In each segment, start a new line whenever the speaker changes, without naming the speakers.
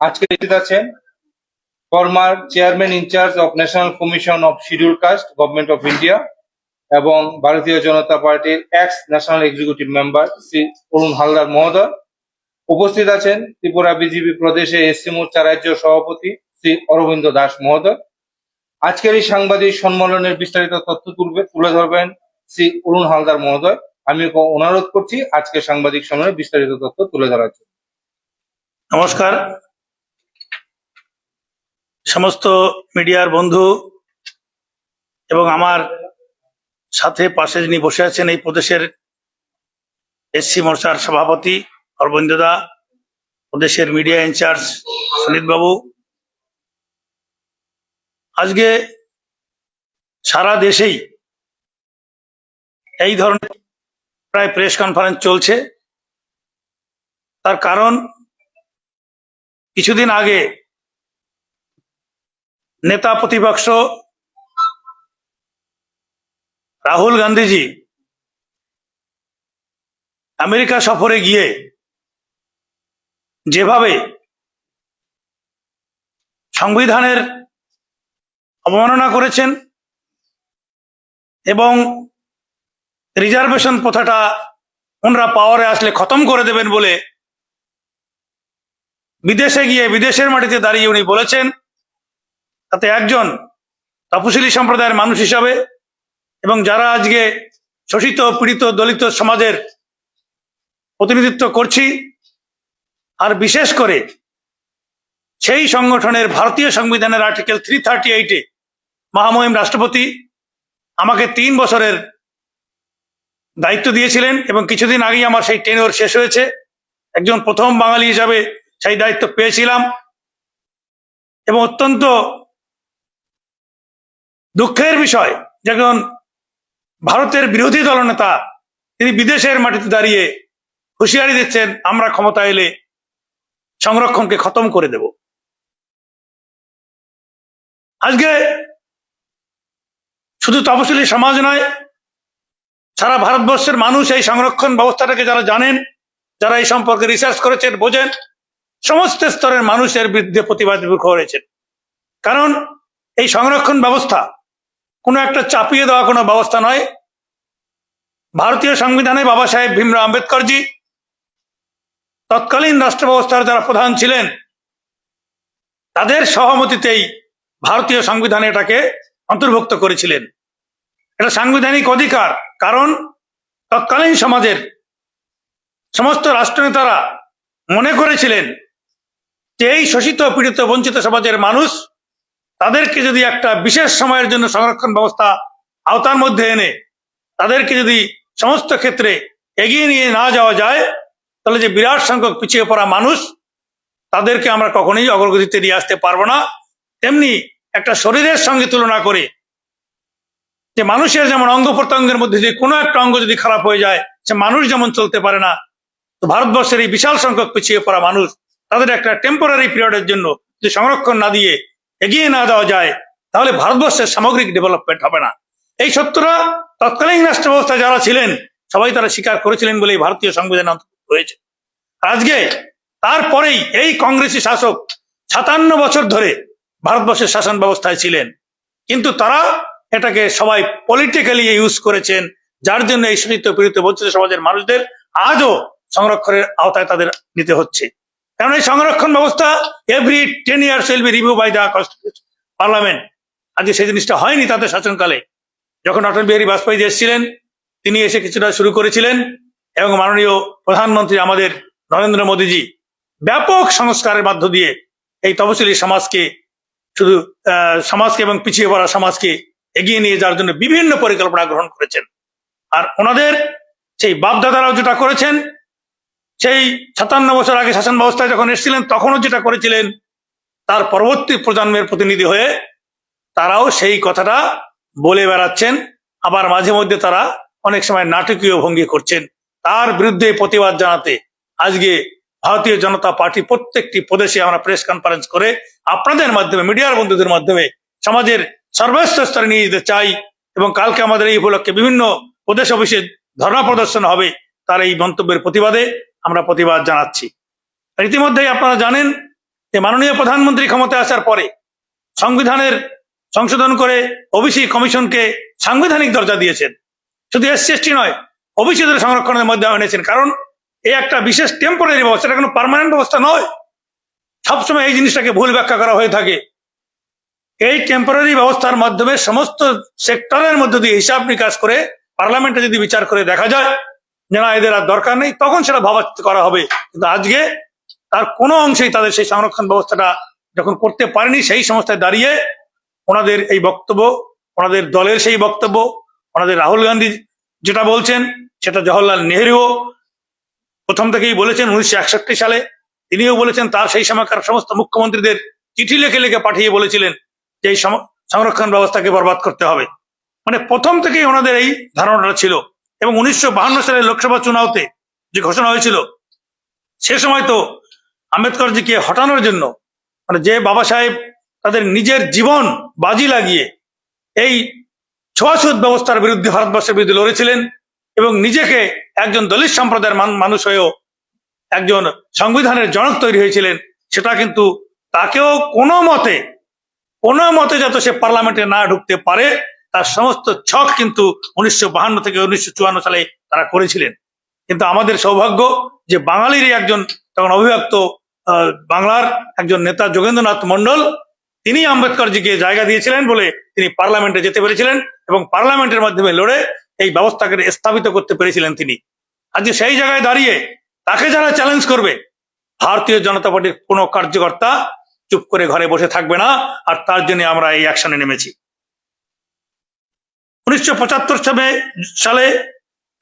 আজকে উপস্থিত আছেন former chairman incharge of national commission of schedule caste government of India এবং ভারতীয় জনতা পার্টির ex national executive member Shri Arun Haldar মহোদয়। উপস্থিত আছেন ত্রিপুরা বিজেপি প্রদেশে এসসি মোর্চা রাজ্য সভাপতি শ্রী অরবিন্দ দাস মহোদয়। আজকের এই সাংবাদিক সম্মেলনের বিস্তারিত তথ্য তুলবে তুলে ধরবেন শ্রী অরুণ হালদার মহোদয়। আমি অনুরোধ করছি আজকের সাংবাদিক সম্মেলনে বিস্তারিত তথ্য তুলে ধরার জন্য।
নমস্কার। সমস্ত মিডিয়ার বন্ধু এবং আমার সাথে পাশে যিনি বসে আছেন এই প্রদেশের এসসি মোর্চার সভাপতি অরবিন্দদা প্রদেশের মিডিয়া ইনচার্জ বাবু। আজকে সারা দেশেই এই ধরনের প্রায় প্রেস কনফারেন্স চলছে। তার কারণ কিছুদিন আগে নেতা প্রতিপক্ষ রাহুল গান্ধীজি আমেরিকা সফরে গিয়ে যেভাবে সংবিধানের অবমাননা করেছেন এবং রিজার্ভেশন প্রথাটা ওনারা পাওয়ারে আসলে খতম করে দেবেন বলে বিদেশে গিয়ে বিদেশের মাটিতে দাঁড়িয়ে উনি বলেছেন তাতে একজন তপশিলি সম্প্রদায়ের মানুষ হিসাবে এবং যারা আজকে শোষিত, পীড়িত, দলিত সমাজের প্রতিনিধিত্ব করছি, আর বিশেষ করে সেই সংগঠনের ভারতীয় সংবিধানের আর্টিকেল থ্রি থার্টি এইটে মহামহিম রাষ্ট্রপতি আমাকে তিন বছরের দায়িত্ব দিয়েছিলেন এবং কিছুদিন আগেই আমার সেই টেনর শেষ হয়েছে। একজন প্রথম বাঙালি হিসাবে সেই দায়িত্ব পেয়েছিলাম এবং অত্যন্ত দুঃখের বিষয় যখন ভারতের বিরোধী দলনেতা তিনি বিদেশের মাটিতে দাঁড়িয়ে হুঁশিয়ারি দিচ্ছেন, আমরা ক্ষমতা এলে সংরক্ষণকে খতম করে দেব। আজকে শুধু তপশিলি সমাজ নয়, সারা ভারতবর্ষের মানুষ এই সংরক্ষণ ব্যবস্থাটাকে যারা জানেন, যারা এই সম্পর্কে রিসার্চ করেছেন, বোঝেন, সমস্ত স্তরের মানুষের বিরুদ্ধে প্রতিবাদ করেছেন। কারণ এই সংরক্ষণ ব্যবস্থা কোনো একটা চাপিয়ে দেওয়া কোনো ব্যবস্থা নয়। ভারতীয় সংবিধানে বাবা সাহেব ভীমরাও আম্বেদকরজি, তৎকালীন রাষ্ট্র ব্যবস্থার যারা প্রধান ছিলেন, তাদের সহমতিতেই ভারতীয় সংবিধানে এটাকে অন্তর্ভুক্ত করেছিলেন। এটা সাংবিধানিক অধিকার, কারণ তৎকালীন সমাজের সমস্ত রাষ্ট্রনেতারা মনে করেছিলেন যে এই শোষিত, পীড়িত, বঞ্চিত সমাজের মানুষ তাদেরকে যদি একটা বিশেষ সময়ের জন্য সংরক্ষণ ব্যবস্থা আওতার মধ্যে এনে তাদেরকে যদি সমস্ত ক্ষেত্রে এগিয়ে নিয়ে না যাওয়া যায়, তাহলে যে বিরাট সংখ্যক পিছিয়ে পড়া মানুষ তাদেরকে আমরা কখনোই অগ্রগতিতে নিয়ে আসতে পারব না। তেমনি একটা শরীরের সঙ্গে তুলনা করে যে মানুষের যেমন অঙ্গ প্রত্যঙ্গের মধ্যে যে কোনো একটা অঙ্গ যদি খারাপ হয়ে যায়, সে মানুষ যেমন চলতে পারে না, তো ভারতবর্ষের এই বিশাল সংখ্যক পিছিয়ে পড়া মানুষ তাদের একটা টেম্পোরারি পিরিয়ডের জন্য যে সংরক্ষণ না দিয়ে এগিয়ে না দেওয়া যায়, তাহলে ভারতবর্ষের সামগ্রিক ডেভেলপমেন্ট হবে না। এই সত্যটা তৎকালীন রাষ্ট্র ব্যবস্থায় যারা ছিলেন, সবাই তারা স্বীকার করেছিলেন বলেই ভারতীয় সংবিধান অন্তর্ভুক্ত হয়েছে আজকে তারপরেই এই কংগ্রেসি শাসক সাতান্ন বছর ধরে ভারতবর্ষের শাসন ব্যবস্থায় ছিলেন। কিন্তু তারা এটাকে সবাই পলিটিক্যালি ইউজ করেছেন, যার জন্য এই শোষিত পীড়িত বঞ্চিত সমাজের মানুষদের আজও সংরক্ষণের আওতায় তাদের নিতে হচ্ছে। কারণ এই সংরক্ষণ ব্যবস্থা every ten years will be review by the parliament আজকে সেই জিনিসটা হয়নি তাদের শাসনকালে। যখন অটল বিহারী বাজপেয়ী এসেছিলেন, তিনি এসে কিছুটা শুরু করেছিলেন এবং মাননীয় প্রধানমন্ত্রী আমাদের নরেন্দ্র মোদীজি ব্যাপক সংস্কারের মধ্য দিয়ে এই তপশিলি সমাজকে শুধু সমাজকে এবং পিছিয়ে পড়া সমাজকে এগিয়ে নিয়ে যাওয়ার জন্য বিভিন্ন পরিকল্পনা গ্রহণ করেছেন। আর ওনাদের সেই বাপদাদারাও যেটা করেছেন সেই সাতান্ন বছর আগে শাসন ব্যবস্থায় যখন এসেছিলেন, তখনও যেটা করেছিলেন, তার পরবর্তী প্রজন্মের প্রতিনিধি হয়ে তারাও সেই কথাটা বলে বেড়াচ্ছেন। আবার মাঝে মধ্যে তারা অনেক সময় নাটকীয় ভঙ্গি করছেন। তার বিরুদ্ধে প্রতিবাদ জানাতে আজকে ভারতীয় জনতা পার্টি প্রত্যেকটি প্রদেশে আমরা প্রেস কনফারেন্স করে আপনাদের মাধ্যমে, মিডিয়ার বন্ধুদের মাধ্যমে সমাজের সর্বস্ত স্তরে নিয়ে যেতে চাই এবং কালকে আমাদের এই উপলক্ষে বিভিন্ন প্রদেশ অফিসে ধর্ণা প্রদর্শন হবে তার এই মন্তব্যের প্রতিবাদে আমরা প্রতিবাদ জানাচ্ছি। ইতিমধ্যেই আপনারা জানেন যে মাননীয় প্রধানমন্ত্রী ক্ষমতায় আসার পরে সংবিধানের সংশোধন করে ওবিসি কমিশনকে সাংবিধানিক দরজা দিয়েছেন। শুধু এসসি এসটি নয়, ওবিসিদের সংরক্ষণের মধ্যে এনেছেন। কারণ এই একটা বিশেষ টেম্পোরারি ব্যবস্থা, এটা কোনো পার্মানেন্ট ব্যবস্থা নয়। সবসময় এই জিনিসটাকে ভুল ব্যাখ্যা করা হয়ে থাকে। এই টেম্পোরারি ব্যবস্থার মাধ্যমে সমস্ত সেক্টরের মধ্যে দিয়ে হিসাব নিকাশ করে পার্লামেন্টে যদি বিচার করে দেখা যায় যে এদের আর দরকার নেই। তখন সেটা ভাবা করা হবে। কিন্তু আজকে তার কোনো অংশেই তাদের সেই সংরক্ষণ ব্যবস্থাটা যখন করতে পারেনি, সেই সংস্থায় দাঁড়িয়ে ওনাদের এই বক্তব্য, ওনাদের দলের সেই বক্তব্য, ওনাদের রাহুল গান্ধী যেটা বলছেন, সেটা জওহরলাল নেহরুও প্রথম থেকেই বলেছেন উনিশশো একষট্টি সালে। তিনিও বলেছেন তার সেই সময়কার সমস্ত মুখ্যমন্ত্রীদের চিঠি লিখে লেখে পাঠিয়ে বলেছিলেন যে এই সংরক্ষণ ব্যবস্থাকে বরবাদ করতে হবে। মানে প্রথম থেকেই ওনাদের এই ধারণাটা ছিল। এবং উনিশশো সালের লোকসভা চুনাওতে যে ঘোষণা হয়েছিল, সে সময় তো আম্বেদকরজিকে হটানোর জন্য মানে যে বাবা সাহেব তাদের নিজের জীবন বাজি লাগিয়ে এই ছোঁয়াছুত ব্যবস্থার বিরুদ্ধে ভারতবর্ষের বিরুদ্ধে লড়েছিলেন এবং নিজেকে একজন দলিত সম্প্রদায়ের মান- মানুষ হয়েও একজন সংবিধানের জনক তৈরি হয়েছিলেন, সেটা কিন্তু তাকেও কোনো মতে কোনো মতে যাতে সে পার্লামেন্টে না ঢুকতে পারে। তার সমস্ত ছক কিন্তু উনিশশো থেকে উনিশশো চুয়ান্ন সালে তারা করেছিলেন। কিন্তু আমাদের সৌভাগ্য যে বাঙালিরই একজন তখন অভিব্যক্ত বাংলার একজন নেতা যোগেন্দ্রনাথ মন্ডল তিনি আম্বেদকরজিকে জায়গা দিয়েছিলেন বলে তিনি পার্লামেন্টে যেতে পেরেছিলেন এবং পার্লামেন্টের মাধ্যমে লড়ে এই ব্যবস্থাকে স্থাপিত করতে পেরেছিলেন তিনি। আজকে সেই জায়গায় দাঁড়িয়ে তাকে যারা চ্যালেঞ্জ করবে, ভারতীয় জনতা পার্টির কোনো কার্যকর্তা চুপ করে ঘরে বসে থাকবে না, আর তার জন্য আমরা এই অ্যাকশনে নেমেছি। উনিশশো পঁচাত্তর সালে সালে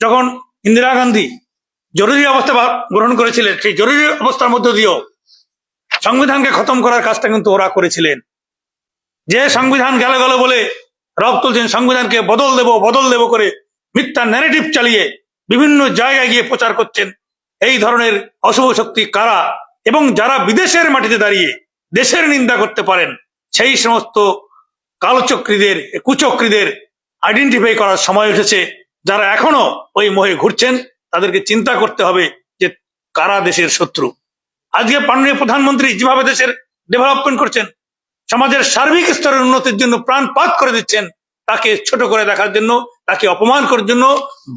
যখন ইন্দিরা গান্ধী জরুরি অবস্থা গ্রহণ করেছিলেন, সেই জরুরি অবস্থার মধ্য দিয়েও সংবিধানকে খতম করার কাজটা কিন্তু ওরা করেছিলেন। যে সংবিধান গেল গেল বলে রব তুলছেন, সংবিধানকে বদল দেব বদল দেব করে মিথ্যা ন্যারেটিভ চালিয়ে বিভিন্ন জায়গায় গিয়ে প্রচার করছেন, এই ধরনের অশুভ শক্তি কারা এবং যারা বিদেশের মাটিতে দাঁড়িয়ে দেশের নিন্দা করতে পারেন, সেই সমস্ত কালচক্রীদের, কুচক্রীদের আইডেন্টিফাই করার সময় এসেছে। যারা এখনও ওই মোহে ঘুরছেন, তাদেরকে চিন্তা করতে হবে যে কারা দেশের শত্রু। আজকে মাননীয় প্রধানমন্ত্রী যেভাবে দেশের ডেভেলপমেন্ট করছেন, সমাজের সার্বিক স্তরের উন্নতির জন্য প্রাণপাত করে দিচ্ছেন, তাকে ছোট করে দেখার জন্য, তাকে অপমান করার জন্য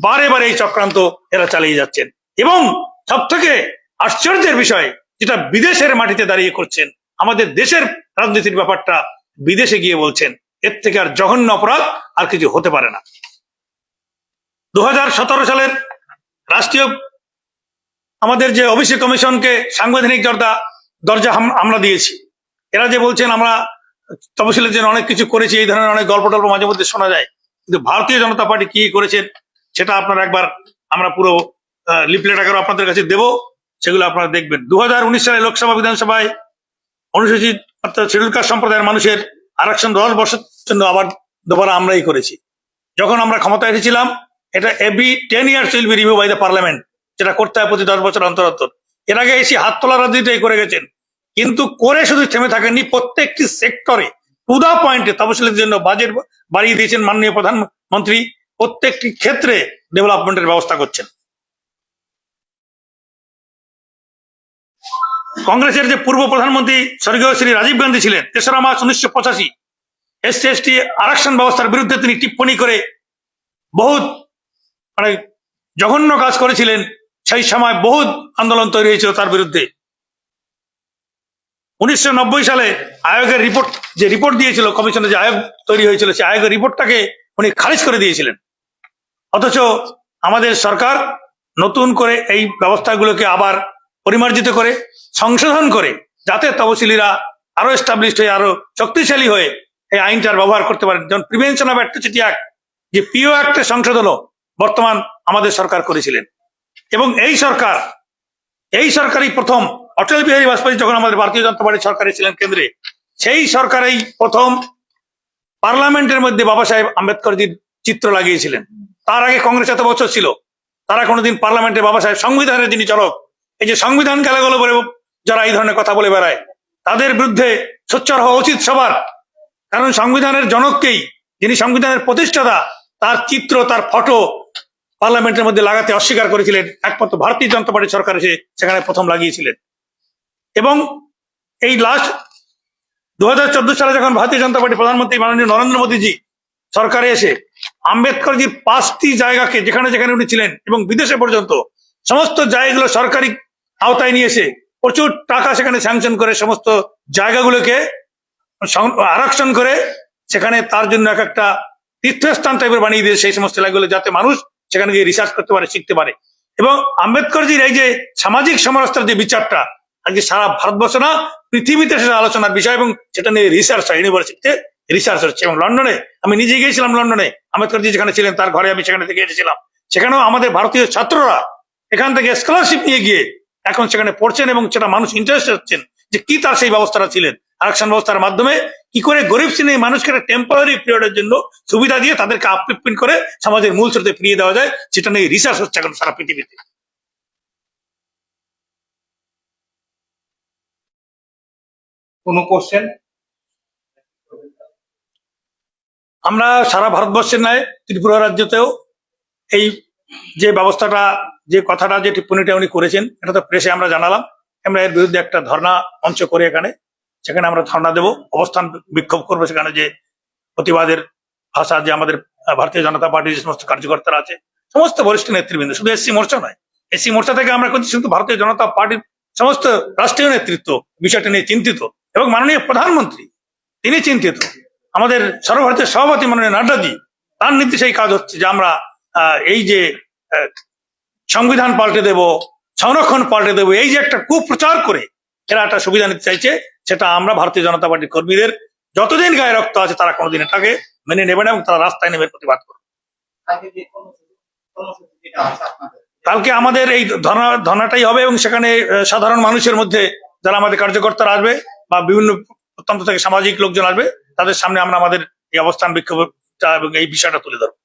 বারে বারে এই চক্রান্ত এরা চালিয়ে যাচ্ছেন। এবং সব থেকে আশ্চর্যের বিষয়, যেটা বিদেশের মাটিতে দাঁড়িয়ে করছেন, আমাদের দেশের রাজনীতির ব্যাপারটা বিদেশে গিয়ে বলছেন। এর থেকে আর জঘন্য অপরাধ আর কিছু হতে পারে না। দু হাজার সতেরো সালের রাষ্ট্রীয় আমাদের যে অভিষেক কমিশনকে সাংবিধানিক দরজা দরজা আমরা দিয়েছি, এরা যে বলছেন আমরা তফসিলের জন্য অনেক কিছু করেছি, এই ধরনের অনেক গল্প টল্প মাঝে মধ্যে শোনা যায়। কিন্তু ভারতীয় জনতা পার্টি কি করেছেন সেটা আপনারা একবার আমরা পুরো লিপলেট আকারে আপনাদের কাছে দেব, সেগুলো আপনারা দেখবেন। দু হাজার উনিশ সালে লোকসভা বিধানসভায় অনুসূচিত অর্থাৎ শিডিউল কাস্ট সম্প্রদায়ের মানুষের আরক্ষণ দশ বছর আবার দুবার আমরাই করেছি। যখন আমরা ক্ষমতায় এসেছিলাম, এটা every ten years will be review by the parliament যেটা করতে হয় প্রতি দশ বছর অন্তর অন্তর। এর আগে এসে হাত তোলা রাজনীতিটাই করে গেছেন। কিন্তু করে শুধু থেমে থাকেননি, প্রত্যেকটি সেক্টরে টু দা পয়েন্টে তফসিলের জন্য বাজেট বাড়িয়ে দিয়েছেন মাননীয় প্রধানমন্ত্রী। প্রত্যেকটি ক্ষেত্রে ডেভেলপমেন্টের ব্যবস্থা করছেন। কংগ্রেসের যে পূর্ব প্রধানমন্ত্রী স্বর্গীয় শ্রী রাজীব গান্ধী ছিলেন, তেসরা মার্চ উনিশশো পঁচাশি এসসি এসটি আরক্ষণ ব্যবস্থার বিরুদ্ধে তিনি টিপ্পণী করে বহুত মানে জঘন্য কাজ করেছিলেন, সেই সময় বহুত আন্দোলন তৈরি হয়েছিল তার বিরুদ্ধে। উনিশশো নব্বই সালে আয়োগের রিপোর্ট, যে রিপোর্ট দিয়েছিল কমিশনের যে আয়োগ তৈরি হয়েছিল, সেই আয়োগের রিপোর্টটাকে উনি খারিজ করে দিয়েছিলেন। অথচ আমাদের সরকার নতুন করে এই ব্যবস্থাগুলোকে আবার পরিমার্জিত করে, সংশোধন করে, যাতে তপশিলীরা আরও এস্টাবলিশড হয়ে আরও শক্তিশালী হয়ে এই আইনটার ব্যবহার করতে পারেন। যেমন প্রিভেনশন অফ অ্যাট্রোসিটি অ্যাক্ট যে পিও অ্যাক্টের সংশোধনও বর্তমান আমাদের সরকার করেছিলেন। এবং এই সরকার, এই সরকারই প্রথম অটল বিহারী বাজপেয়ী যখন আমাদের ভারতীয় জনতা পার্টি সরকারে ছিলেন কেন্দ্রে, সেই সরকারেই প্রথম পার্লামেন্টের মধ্যে বাবা সাহেব আম্বেদকরজির চিত্র লাগিয়েছিলেন। তার আগে কংগ্রেস এত বছর ছিল। তারা কোনোদিন পার্লামেন্টে বাবা সাহেব সংবিধানের যিনি চলক, এই যে সংবিধান গেলে বলে যারা এই ধরনের কথা বলে বেড়ায়, তাদের বিরুদ্ধে সোচ্চার হওয়া উচিত সবার। কারণ সংবিধানের জনককেই, যিনি সংবিধানের প্রতিষ্ঠাতা, তার চিত্র, তার ফটো পার্লামেন্টের মধ্যে লাগাতে অস্বীকার করেছিলেন। একমাত্র ভারতীয় জনতা পার্টি সরকার এসে সেখানে প্রথম লাগিয়েছিলেন। এবং এই লাস্ট দু হাজার চোদ্দ সালে যখন ভারতীয় জনতা পার্টি প্রধানমন্ত্রী মাননীয় নরেন্দ্র মোদীজি সরকারে এসে আম্বেদকরজির পাঁচটি জায়গাকে, যেখানে যেখানে উনি ছিলেন এবং বিদেশে পর্যন্ত সমস্ত জায়গাগুলো সরকারি আওতায় নিয়ে এসে প্রচুর টাকা সেখানে স্যাংশন করে সমস্ত জায়গাগুলোকে আরক্ষণ করে সেখানে তার জন্য এক একটা তীর্থস্থান টাইপের বানিয়ে দিয়েছে সেই সমস্ত এলাকাগুলো যাতে মানুষ সেখানে গিয়ে রিসার্চ করতে পারে, শিখতে পারে। এবং আম্বেদকরজির এই যে সামাজিক সমাজতার যে বিচারটা আজকে সারা ভারতবর্ষ না, পৃথিবীতে সেটা আলোচনার বিষয় এবং সেটা নিয়ে রিসার্চ হয় ইউনিভার্সিটিতে রিসার্চ হচ্ছে। এবং লন্ডনে, আমি নিজে গিয়েছিলাম লন্ডনে, আম্বেদকরজি যেখানে ছিলেন, তার ঘরে আমি সেখানে থেকে এসেছিলাম। সেখানেও আমাদের ভারতীয় ছাত্ররা এখান থেকে স্কলারশিপ নিয়ে গিয়ে এখন সেখানে পড়ছেন এবং সেটা মানুষ ইন্টারেস্ট হচ্ছেন যে কি তার সেই ব্যবস্থাটা ছিলেন। আরক্ষণ ব্যবস্থার মাধ্যমে কি করে গরিব শ্রেণির মানুষকে একটা টেম্পোরারি পিরিয়ডের জন্য সুবিধা দিয়ে তাদেরকে আপলিপমেন্ট করে সমাজের মূল স্রোতে ফিরিয়ে দেওয়া যায়, সেটা নিয়ে রিসার্চ হচ্ছে এখন সারা পৃথিবীতে।
কোনো কোশ্চেন
আমরা সারা ভারতবর্ষের ন্যায় ত্রিপুরা রাজ্যতেও এই যে ব্যবস্থাটা, যে কথাটা, যে টিপ্পণীটা উনি করেছেন, এটা তো প্রেসে আমরা জানালাম। আমরা এর বিরুদ্ধে একটা ধর্ণা মঞ্চ করে এখানে। সেখানে আমরা ধর্ণা দেব, অবস্থান বিক্ষোভ করব সেখানে যে প্রতিবাদের ভাষা, যে আমাদের ভারতীয় জনতা পার্টির যে সমস্ত কার্যকর্তারা আছে, সমস্ত বরিষ্ঠ নেতৃবৃন্দ, শুধু এসসি মোর্চা নয়। এসসি মোর্চা থেকে আমরা কিন্তু শুধু ভারতীয় জনতা পার্টির সমস্ত রাষ্ট্রীয় নেতৃত্ব বিষয়টা নিয়ে চিন্তিত এবং মাননীয় প্রধানমন্ত্রী, তিনি চিন্তিত। আমাদের সর্বভারতীয় সভাপতি মাননীয় নাড্ডাজি, তার নির্দেশে এই কাজ হচ্ছে যে আমরা এই যে সংবিধান পাল্টে দেব, সংরক্ষণ পাল্টে দেব, এই যে একটা কুপ্রচার করে এরা একটা সুবিধা নিতে চাইছে সেটা আমরা ভারতীয় জনতা পার্টির কর্মীদের যতদিন গায়ে রক্ত আছে তারা কোনোদিন এটাকে মেনে নেবে না এবং তারা রাস্তায় নেমে প্রতিবাদ করবে। কালকে আমাদের এই ধর্ণা ধর্ণাটাই হবে এবং সেখানে সাধারণ মানুষের মধ্যে যারা আমাদের কার্যকর্তারা আসবে বা বিভিন্ন প্রত্যন্ত থেকে সামাজিক লোকজন আসবে তাদের সামনে আমরা আমাদের এই অবস্থান বিক্ষোভটা এবং এই বিষয়টা তুলে ধরবো।